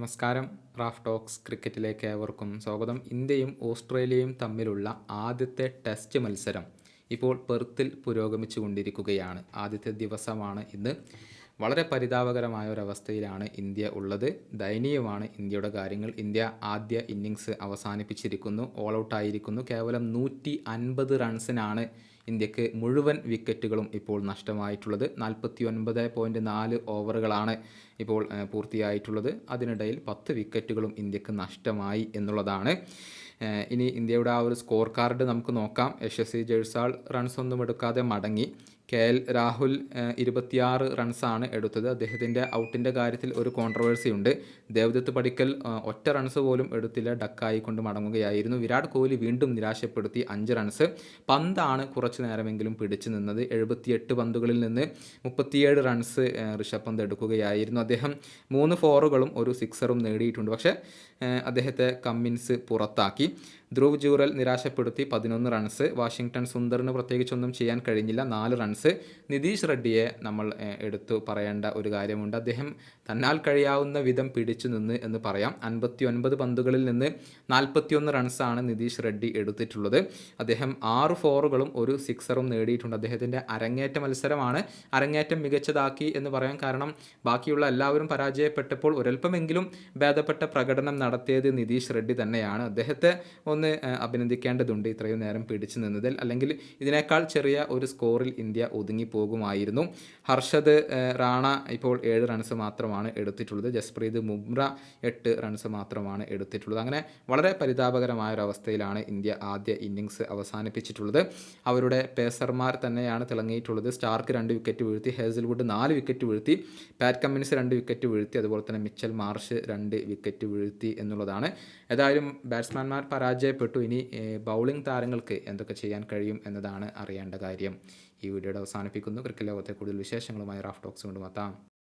നമസ്കാരം. Raf talks ക്രിക്കറ്റിലേക്ക് ഏവർക്കും സ്വാഗതം. ഇന്ത്യയും ഓസ്ട്രേലിയയും തമ്മിലുള്ള ആദ്യത്തെ ടെസ്റ്റ് മത്സരം ഇപ്പോൾ പെർത്തിൽ പുരോഗമിച്ചു കൊണ്ടിരിക്കുകയാണ് ആദ്യത്തെ ദിവസമാണ് ഇന്ന്. വളരെ പരിതാപകരമായ ഒരവസ്ഥയിലാണ് ഇന്ത്യ ഉള്ളത്. ദയനീയമാണ് ഇന്ത്യയുടെ കാര്യങ്ങൾ. ഇന്ത്യ ആദ്യ ഇന്നിങ്സ് അവസാനിപ്പിച്ചിരിക്കുന്നു. ഓൾ ഔട്ട് ആയിരിക്കുന്നു. കേവലം നൂറ്റി അൻപത് റൺസിനാണ് ഇന്ത്യയ്ക്ക് മുഴുവൻ വിക്കറ്റുകളും ഇപ്പോൾ നഷ്ടമായിട്ടുള്ളത്. നാൽപ്പത്തി ഒൻപത് പോയിന്റ് നാല് ഓവറുകളാണ് ഇപ്പോൾ പൂർത്തിയായിട്ടുള്ളത്. അതിനിടയിൽ പത്ത് വിക്കറ്റുകളും ഇന്ത്യയ്ക്ക് നഷ്ടമായി എന്നുള്ളതാണ്. ഇനി ഇന്ത്യയുടെ ആ ഒരു സ്കോർ കാർഡ് നമുക്ക് നോക്കാം. യശസ്വി ജഴ്സാൾ റൺസ് ഒന്നും എടുക്കാതെ മടങ്ങി. കെ എൽ രാഹുൽ ഇരുപത്തിയാറ് റൺസാണ് എടുത്തത്. അദ്ദേഹത്തിന്റെ ഔട്ടിന്റെ കാര്യത്തിൽ ഒരു കോൺട്രവേഴ്സി ഉണ്ട്. ദേവദത്ത് പടിക്കൽ ഒറ്റ റൺസ് പോലും എടുത്തില്ല. ഡക്കായി കൊണ്ട് മടങ്ങുകയായിരുന്നു. വിരാട് കോഹ്ലി വീണ്ടും നിരാശപ്പെടുത്തി അഞ്ച് റൺസ്. പന്താണ് കുറച്ചു നേരമെങ്കിലും പിടിച്ചു നിന്നത്. എഴുപത്തിയെട്ട് പന്തുകളിൽ നിന്ന് മുപ്പത്തിയേഴ് റൺസ് ഋഷഭ് പന്ത് എടുക്കുകയായിരുന്നു അദ്ദേഹം. മൂന്ന് ഫോറുകളും ഒരു സിക്സറും നേടിയിട്ടുണ്ട്. പക്ഷേ അദ്ദേഹത്തെ കമ്മിൻസ് പുറത്താക്കി. ധ്രുവ് ജൂറൽ നിരാശപ്പെടുത്തി പതിനൊന്ന് റൺസ്. വാഷിങ്ടൺ സുന്ദറിന് പ്രത്യേകിച്ചൊന്നും ചെയ്യാൻ കഴിഞ്ഞില്ല. നാല് റൺസ് നിതീഷ് റെഡ്ഡിയെ നമ്മൾ എടുത്തു പറയേണ്ട ഒരു കാര്യമുണ്ട്. അദ്ദേഹം തന്നാൽ കഴിയാവുന്ന വിധം പിടിച്ചു നിന്ന് എന്ന് പറയാം. അൻപത്തി ഒൻപത് പന്തുകളിൽ നിന്ന് നാൽപ്പത്തിയൊന്ന് റൺസാണ് നിതീഷ് റെഡ്ഡി എടുത്തിട്ടുള്ളത്. അദ്ദേഹം ആറ് ഫോറുകളും ഒരു സിക്സറും നേടിയിട്ടുണ്ട്. അദ്ദേഹത്തിന്റെ അരങ്ങേറ്റ മത്സരമാണ് അരങ്ങേറ്റം മികച്ചതാക്കി എന്ന് പറയാൻ കാരണം ബാക്കിയുള്ള എല്ലാവരും പരാജയപ്പെട്ടപ്പോൾ ഒരൽപ്പമെങ്കിലും ഭേദപ്പെട്ട പ്രകടനം നടത്തിയത് നിതീഷ് റെഡ്ഡി തന്നെയാണ്. അദ്ദേഹത്തെ ഒന്ന് അഭിനന്ദിക്കേണ്ടതുണ്ട് ഇത്രയും നേരം പിടിച്ചു നിന്നതിൽ. അല്ലെങ്കിൽ ഇതിനേക്കാൾ ചെറിയ ഒരു സ്കോറിൽ ഇന്ത്യ ഒതുങ്ങിപ്പോകുമായിരുന്നു. ഹർഷദ് റാണ ഇപ്പോൾ ഏഴ് റൺസ് മാത്രമാണ് എടുത്തിട്ടുള്ളത്. ജസ്പ്രീത് മുംറ എട്ട് റൺസ് മാത്രമാണ് എടുത്തിട്ടുള്ളത്. അങ്ങനെ വളരെ പരിതാപകരമായ ഒരു അവസ്ഥയിലാണ് ഇന്ത്യ ആദ്യ ഇന്നിങ്സ് അവസാനിപ്പിച്ചിട്ടുള്ളത്. അവരുടെ പേസർമാർ തന്നെയാണ് തിളങ്ങിയിട്ടുള്ളത്. സ്റ്റാർക്ക് രണ്ട് വിക്കറ്റ് വീഴ്ത്തി ഹേസൽവുഡ് നാല് വിക്കറ്റ് വീഴ്ത്തി പാറ്റ് കമ്മിൻസ് രണ്ട് വിക്കറ്റ് വീഴ്ത്തി അതുപോലെ തന്നെ മിച്ചൽ മാർഷ് രണ്ട് വിക്കറ്റ് വീഴ്ത്തി എന്നുള്ളതാണ്. ഏതായാലും ബാറ്റ്സ്മാൻമാർ പരാജയപ്പെട്ടു. ഇനി ബൗളിംഗ് താരങ്ങൾക്ക് എന്തൊക്കെ ചെയ്യാൻ കഴിയും എന്നതാണ് അറിയേണ്ട കാര്യം. ഈ വീഡിയോയുടെ അവസാനിപ്പിക്കുന്നു. ക്രിക്കറ്റ് ലോകത്തെ കൂടുതൽ വിശേഷങ്ങളുമായി റാഫ് ടോക്സ് കൊണ്ടുമെത്താം.